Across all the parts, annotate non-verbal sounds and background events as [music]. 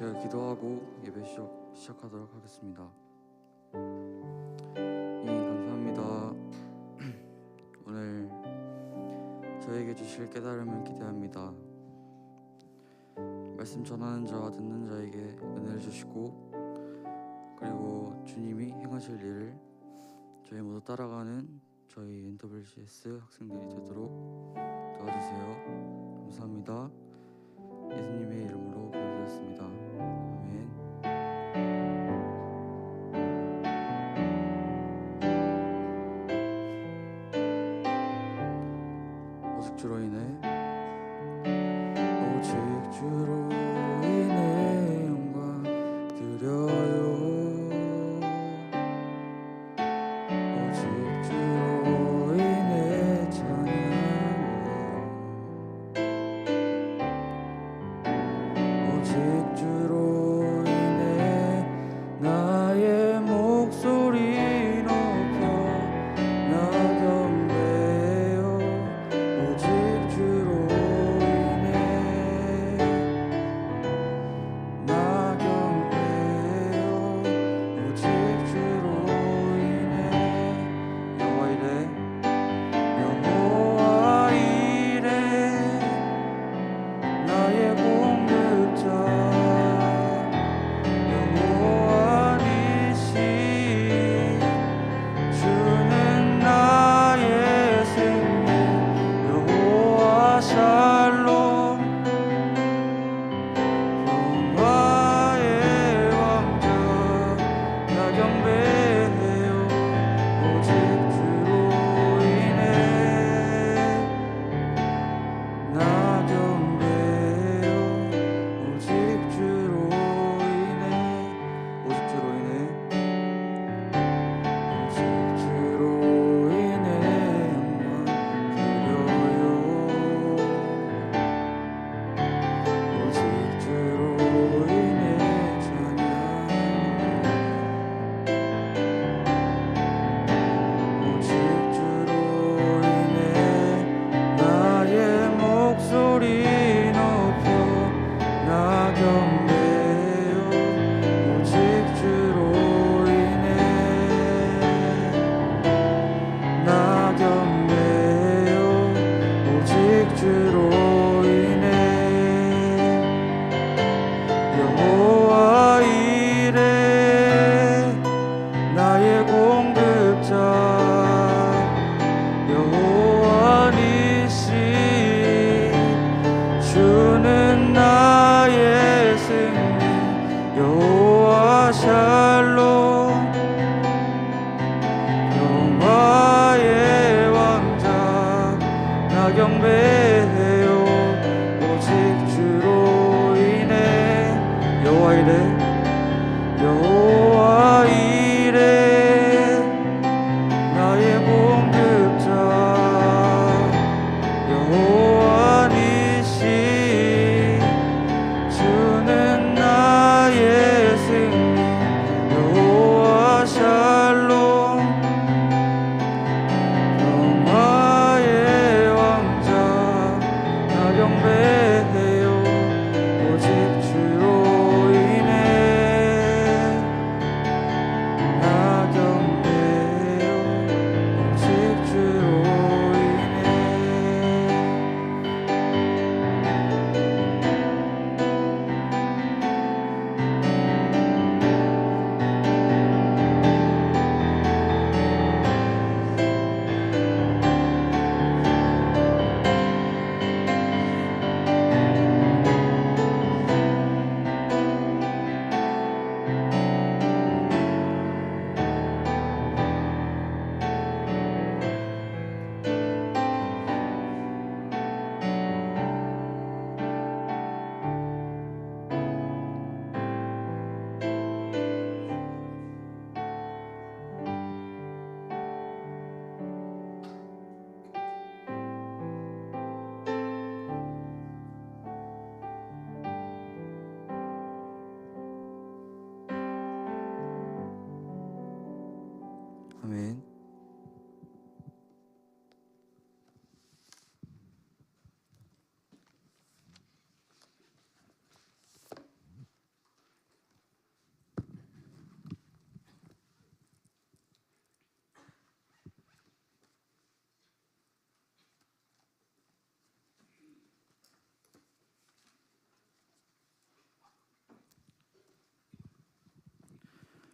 제가 기도하고 예배 시작, 하도록 하겠습니다. 예, 감사합니다. [clears throat] 오늘 저에게 주실 깨달음을 기대합니다. 말씀 전하는 자와 듣는 자에게 은혜를 주시고 그리고 주님이 행하실 일을 저희 모두 따라가는 저희 NWCS 학생들이 되도록 도와주세요. 감사합니다. 예수님의 이름으로 기도드렸습니다.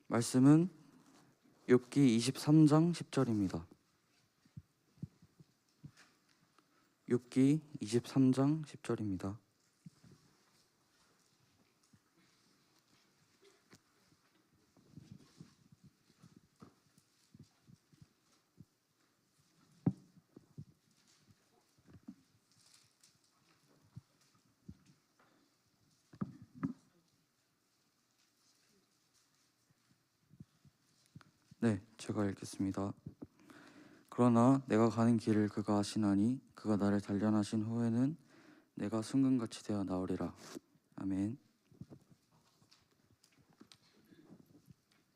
말씀은 욥기 23장 10절입니다. 욥기 23장 10절입니다. 네, 제가 읽겠습니다. 그러나 내가 가는 길을 그가 아시나니 그가 나를 단련하신 후에는 내가 순금같이 되어 나오리라. 아멘.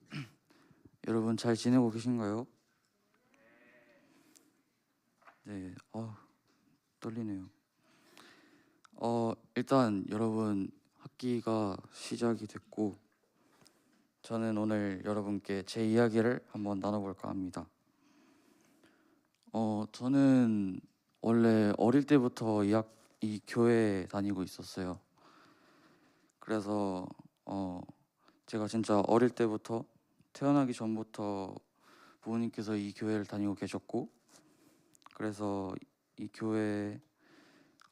[clears throat] 여러분 잘 지내고 계신가요? 네, 어, 떨리네요. 어, 일단 여러분 학기가 시작이 됐고 저는 오늘 여러분께 제 이야기를 한번 나눠볼까 합니다. 어, 저는 원래 어릴 때부터 이, 학, 이 교회에 다니고 있었어요. 그래서 어, 제가 진짜 어릴 때부터 태어나기 전부터 부모님께서 이 교회를 다니고 계셨고, 그래서 이 교회에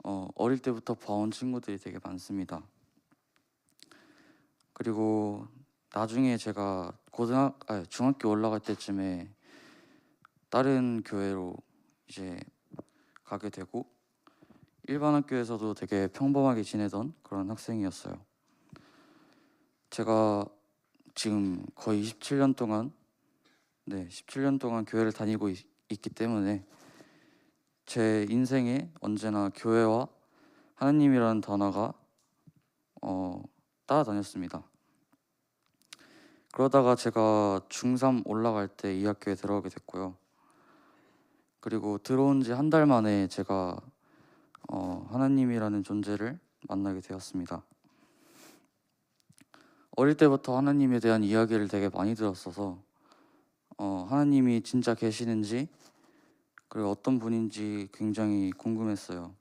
어, 어릴 때부터 봐온 친구들이 되게 많습니다. 그리고 나중에 제가 고등학 아 중학교 올라갈 때쯤에 다른 교회로 이제 가게 되고 일반 학교에서도 되게 평범하게 지내던 그런 학생이었어요. 제가 지금 거의 27년 동안 네, 17년 동안 교회를 다니고 있, 있기 때문에 제 인생에 언제나 교회와 하나님이라는 단어가 어, 따라다녔습니다. 그러다가 제가 중3 올라갈 때 이 학교에 들어오게 됐고요. 그리고 들어온 지 한 달 만에 제가 어, 하나님이라는 존재를 만나게 되었습니다. 어릴 때부터 하나님에 대한 이야기를 되게 많이 들었어서 어, 하나님이 진짜 계시는지 그리고 어떤 분인지 굉장히 궁금했어요.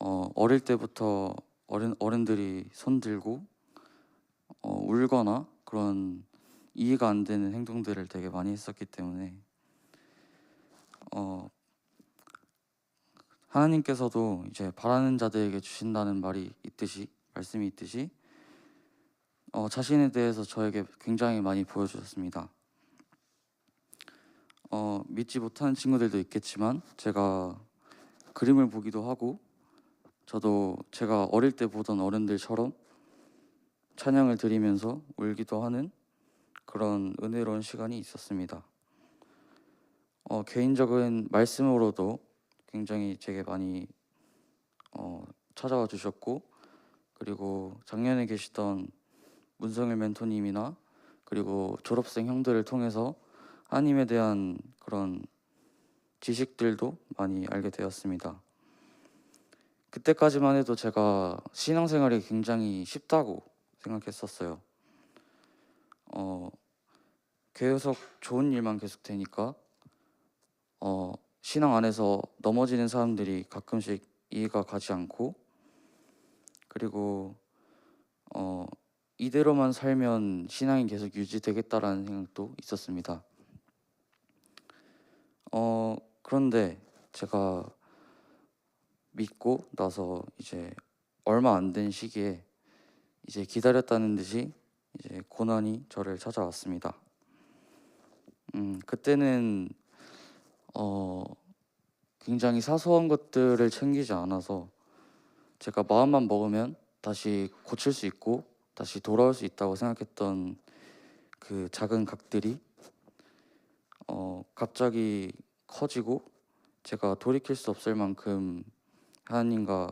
어, 어릴 때부터 어른 어른들이 손 들고 어, 울거나 그런 이해가 안 되는 행동들을 되게 많이 했었기 때문에 어, 하나님께서도 이제 바라는 자들에게 주신다는 말이 있듯이 말씀이 있듯이 어, 자신에 대해서 저에게 굉장히 많이 보여주셨습니다. 어, 믿지 못하는 친구들도 있겠지만 제가 그림을 보기도 하고 저도 제가 어릴 때 보던 어른들처럼 찬양을 드리면서 울기도 하는 그런 은혜로운 시간이 있었습니다. 어, 개인적인 말씀으로도 굉장히 제게 많이 어, 찾아와 주셨고 그리고 작년에 계시던 문성일 멘토님이나 그리고 졸업생 형들을 통해서 하나님에 대한 그런 지식들도 많이 알게 되었습니다. 그때까지만 해도 제가 신앙생활이 굉장히 쉽다고 생각했었어요. 어, 계속 좋은 일만 계속 되니까 어, 신앙 안에서 넘어지는 사람들이 가끔씩 이해가 가지 않고 그리고 어, 이대로만 살면 신앙이 계속 유지되겠다라는 생각도 있었습니다. 어, 그런데 제가 믿고 나서 이제 얼마 안 된 시기에 이제 기다렸다는 듯이 이제 고난이 저를 찾아왔습니다. 음, 그때는 어, 굉장히 사소한 것들을 챙기지 않아서 제가 마음만 먹으면 다시 고칠 수 있고 다시 돌아올 수 있다고 생각했던 그 작은 각들이 어, 갑자기 커지고 제가 돌이킬 수 없을 만큼 하나님과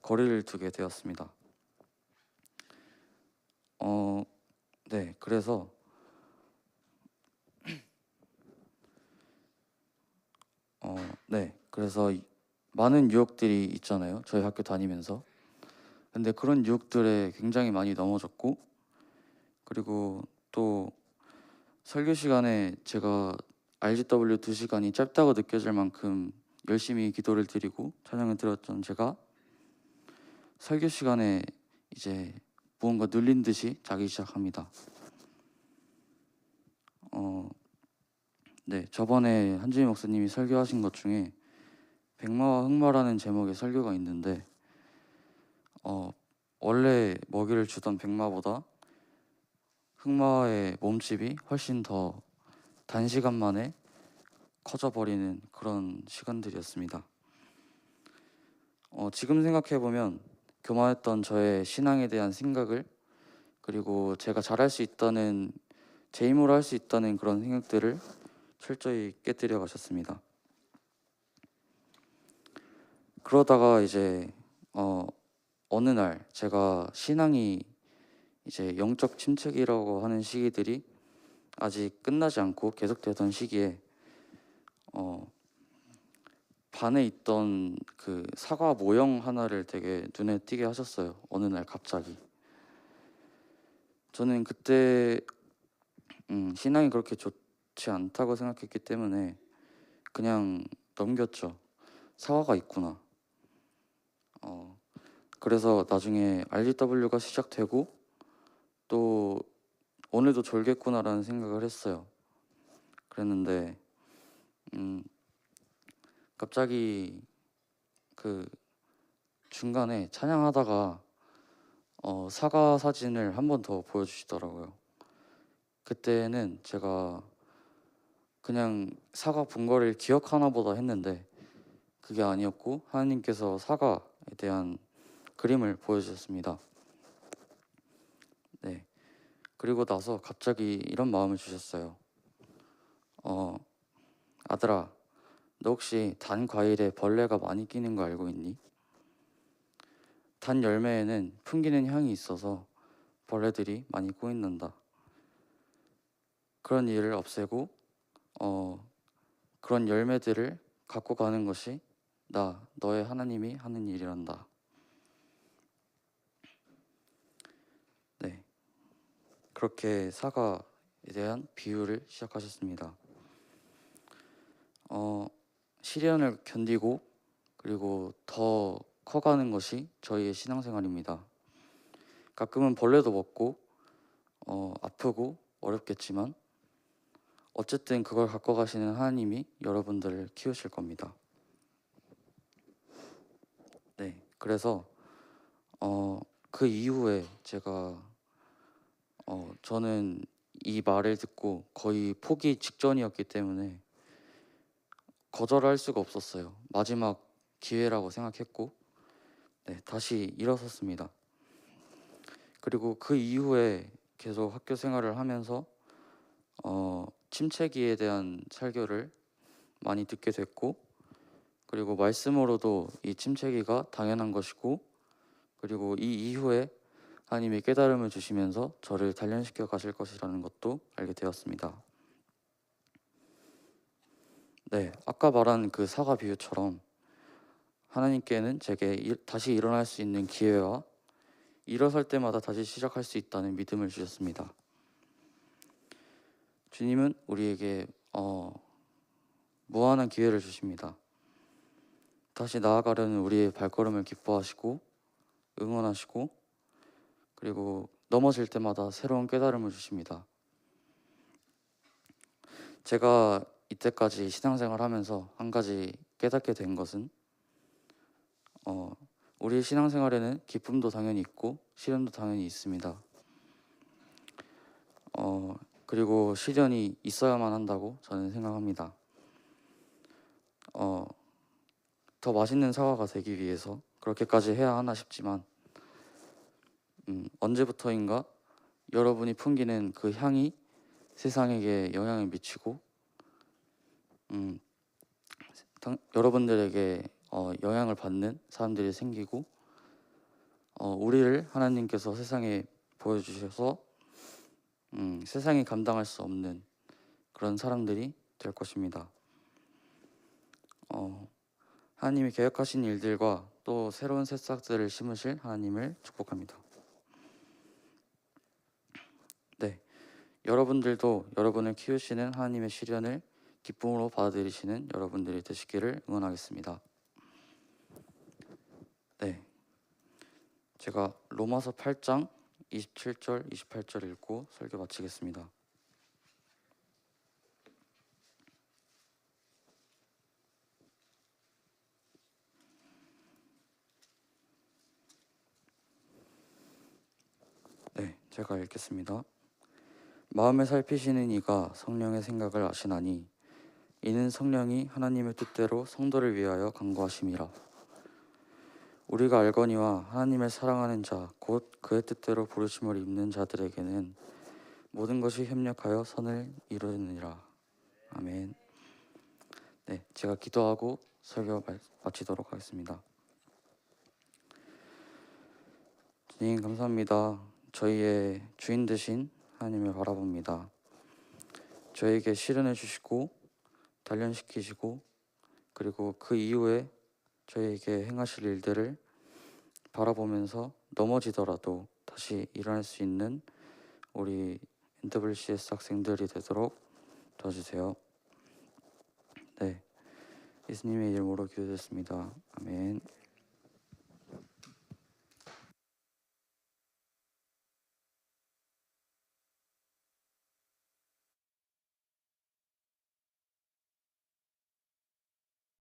거리를 두게 되었습니다. 어, 네, 그래서 [clears throat] 어, 네, 그래서 이- 많은 유혹들이 있잖아요. 저희 학교 다니면서. 근데 그런 유혹들에 굉장히 많이 넘어졌고, 그리고 또 설교 시간에 제가 RGW 두 시간이 짧다고 느껴질 만큼 열심히 기도를 드리고 찬양을 드렸던 제가 설교 시간에 이제 무언가 눌린 듯이 자기 시작합니다. 어, 네, 저번에 한지민 목사님이 설교하신 것 중에 백마와 흑마라는 제목의 설교가 있는데 어, 원래 먹이를 주던 백마보다 흑마의 몸집이 훨씬 더 단시간 만에 커져버리는 그런 시간들이었습니다. 어, 지금 생각해보면 교만했던 저의 신앙에 대한 생각을 그리고 제가 잘할 수 있다는 제 힘으로 할 수 있다는 그런 생각들을 철저히 깨뜨려 가셨습니다. 그러다가 이제 어, 어느 날 제가 신앙이 이제 영적 침체기라고 하는 시기들이 아직 끝나지 않고 계속되던 시기에 어, 반에 있던 그 사과 모형 하나를 되게 눈에 띄게 하셨어요. 어느 날 갑자기. 저는 그때 음, 신앙이 그렇게 좋지 않다고 생각했기 때문에 그냥 넘겼죠. 사과가 있구나. 어, 그래서 나중에 RGW가 시작되고 또 오늘도 졸겠구나라는 생각을 했어요. 그랬는데 음, 갑자기 그 중간에 찬양하다가 어, 사과 사진을 한 번 더 보여주시더라고요. 그때는 제가 그냥 사과 본 거를 기억하나 보다 했는데 그게 아니었고 하나님께서 사과에 대한 그림을 보여주셨습니다. 네. 그리고 나서 갑자기 이런 마음을 주셨어요. 어, 아들아, 너 혹시 단 과일에 벌레가 많이 끼는 거 알고 있니? 단 열매에는 풍기는 향이 있어서 벌레들이 많이 꼬인단다. 그런 일을 없애고 어, 그런 열매들을 갖고 가는 것이 나 너의 하나님이 하는 일이란다. 네. 그렇게 사과에 대한 비유를 시작하셨습니다. 어, 시련을 견디고 그리고 더 커가는 것이 저희의 신앙생활입니다. 가끔은 벌레도 먹고 어, 아프고 어렵겠지만 어쨌든 그걸 갖고 가시는 하나님이 여러분들을 키우실 겁니다. 네, 그래서 어, 그 이후에 제가 어, 저는 이 말을 듣고 거의 포기 직전이었기 때문에 거절할 수가 없었어요. 마지막 기회라고 생각했고, 네, 다시 일어섰습니다. 그리고 그 이후에 계속 학교 생활을 하면서 어, 침체기에 대한 설교를 많이 듣게 됐고, 그리고 말씀으로도 이 침체기가 당연한 것이고, 그리고 이 이후에 하나님이 깨달음을 주시면서 저를 단련시켜 가실 것이라는 것도 알게 되었습니다. 네, 아까 말한 그 사과 비유처럼 하나님께는 제게 일, 다시 일어날 수 있는 기회와 일어설 때마다 다시 시작할 수 있다는 믿음을 주셨습니다. 주님은 우리에게 어, 무한한 기회를 주십니다. 다시 나아가려는 우리의 발걸음을 기뻐하시고 응원하시고 그리고 넘어질 때마다 새로운 깨달음을 주십니다. 제가 이때까지 신앙생활 하면서 한 가지 깨닫게 된 것은 어, 우리 신앙생활에는 기쁨도 당연히 있고 시련도 당연히 있습니다. 어, 그리고 시련이 있어야만 한다고 저는 생각합니다. 어, 더 맛있는 사과가 되기 위해서 그렇게까지 해야 하나 싶지만 음, 언제부터인가 여러분이 풍기는 그 향이 세상에게 영향을 미치고 음, 당, 여러분들에게 어, 영향을 받는 사람들이 생기고 어, 우리를 하나님께서 세상에 보여주셔서 음, 세상이 감당할 수 없는 그런 사람들이 될 것입니다. 어, 하나님이 계획하신 일들과 또 새로운 새싹들을 심으실 하나님을 축복합니다. 네, 여러분들도 여러분을 키우시는 하나님의 시련을 기쁨으로 받아들이시는 여러분들이 되시기를 응원하겠습니다. 네. 제가 로마서 8장 27절, 28절 읽고 설교 마치겠습니다. 네, 제가 읽겠습니다. 마음에 살피시는 이가 성령의 생각을 아시나니 이는 성령이 하나님의 뜻대로 성도를 위하여 간구하심이라. 우리가 알거니와 하나님을 사랑하는 자 곧 그의 뜻대로 부르심을 입는 자들에게는 모든 것이 협력하여 선을 이루느니라. 아멘. 네, 제가 기도하고 설교 마- 마치도록 하겠습니다. 주님 감사합니다. 저희의 주인 되신 하나님을 바라봅니다. 저에게 실현해 주시고 단련시키시고 그리고 그 이후에 저에게 행하실 일들을 바라보면서 넘어지더라도 다시 일어날 수 있는 우리 NWCS 학생들이 되도록 도와주세요. 네, 예수님의 이름으로 기도드렸습니다. 아멘.